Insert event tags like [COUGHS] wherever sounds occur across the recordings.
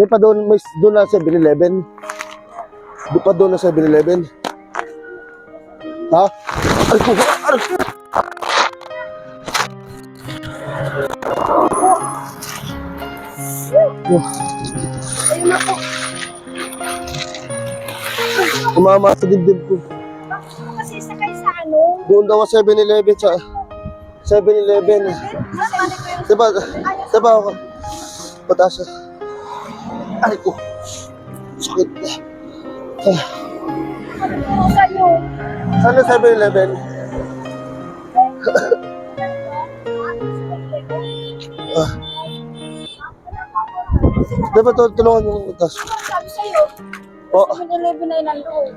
May pa doon, may doon na 7-Eleven. Doon pa doon na 7-Eleven. Ha? Ay, aray ko. Ayun na. Umama sa dibdib ko. Bakit po kasi sa ano? Doon daw sa 7-Eleven sa 7-Eleven. Nasaan ko yung Diba? Diba ako? Pataas siya. Ay ko. Sakit. Ah. po sa'yo? Saan na 7-Eleven? Ah. To, tulungan niyo ng pataas. Sabi sa'yo, O, 7-Eleven na yun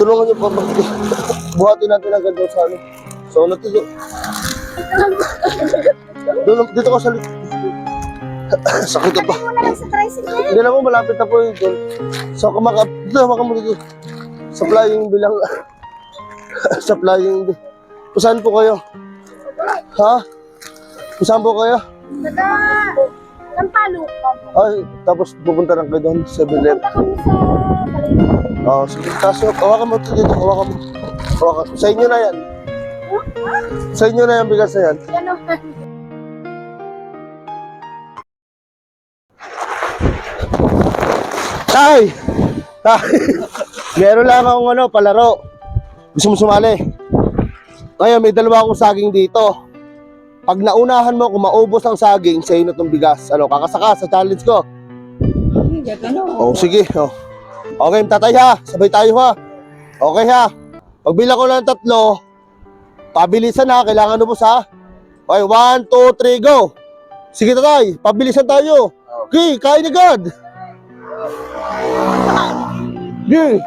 tulungan niyo pa. [LAUGHS] Buhatin natin agad doon sa. So, ano to? Doon, dito ko sa likod. [COUGHS] Sakit pa. Mo na lang sa tricycle. Hindi na mo, malapit na po yun doon. So, kumaka... Dito, maka mo dito. Sa flying bilang... [LAUGHS] sa flying... Saan po kayo? Ha? Saan po kayo? Nada, Lampalo. Ay, tapos pupunta lang kayo doon, 7-Eleven. Punta kami sa Palengke. Oo, sige. Kaso, hawakan mo ito dito, hawakan mo. Hawakan. Sa inyo na yan. Sa inyo na yan, bigas na yan. Yan [LAUGHS] Tay! Tay! [LAUGHS] Meron lang akong ano, palaro. Gusto mo sumali? Ngayon, may dalawa akong saging dito. Pag naunahan mo, kung maubos ang saging, sa'yo na itong bigas. Ano, kakasaka sa challenge ko. Oo, oh, sige. Oh. Okay, tatay ha. Sabay tayo ha. Okay ha. Pagbilang ko ng tatlo, pabilisan ha. Kailangan mo ha. Okay, one, two, three, go. Sige tatay, pabilisan tayo. Okay, kain agad. Sige.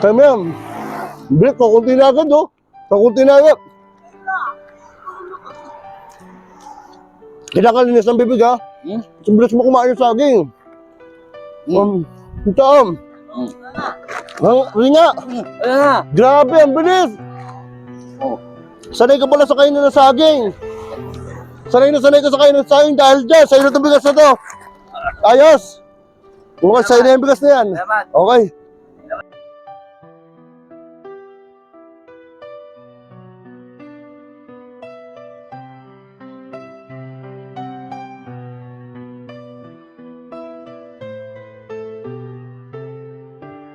Kaya mo yan. Bilik, kakunti na agad oh. Kakunti na agad. Kailangan linis ng bibig ha. Hmm? Bilis mo kumain ng saging. Um, ito um. Ang, hindi nga. Ayan na. Grabe, ang bilis. Oh. Sanay ka pala sa kainin ng saging. Sanay na sanay ka sa kainin ng saging dahil dyan, sa'yo na itong bigas na to. Ayos. Mukhang sa'yo na yung bigas na yan. Okay.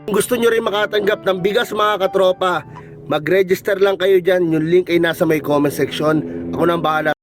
Kung gusto nyo rin makatanggap ng bigas mga katropa, mag-register lang kayo dyan. Yung link ay nasa may comment section. Ako nang bahala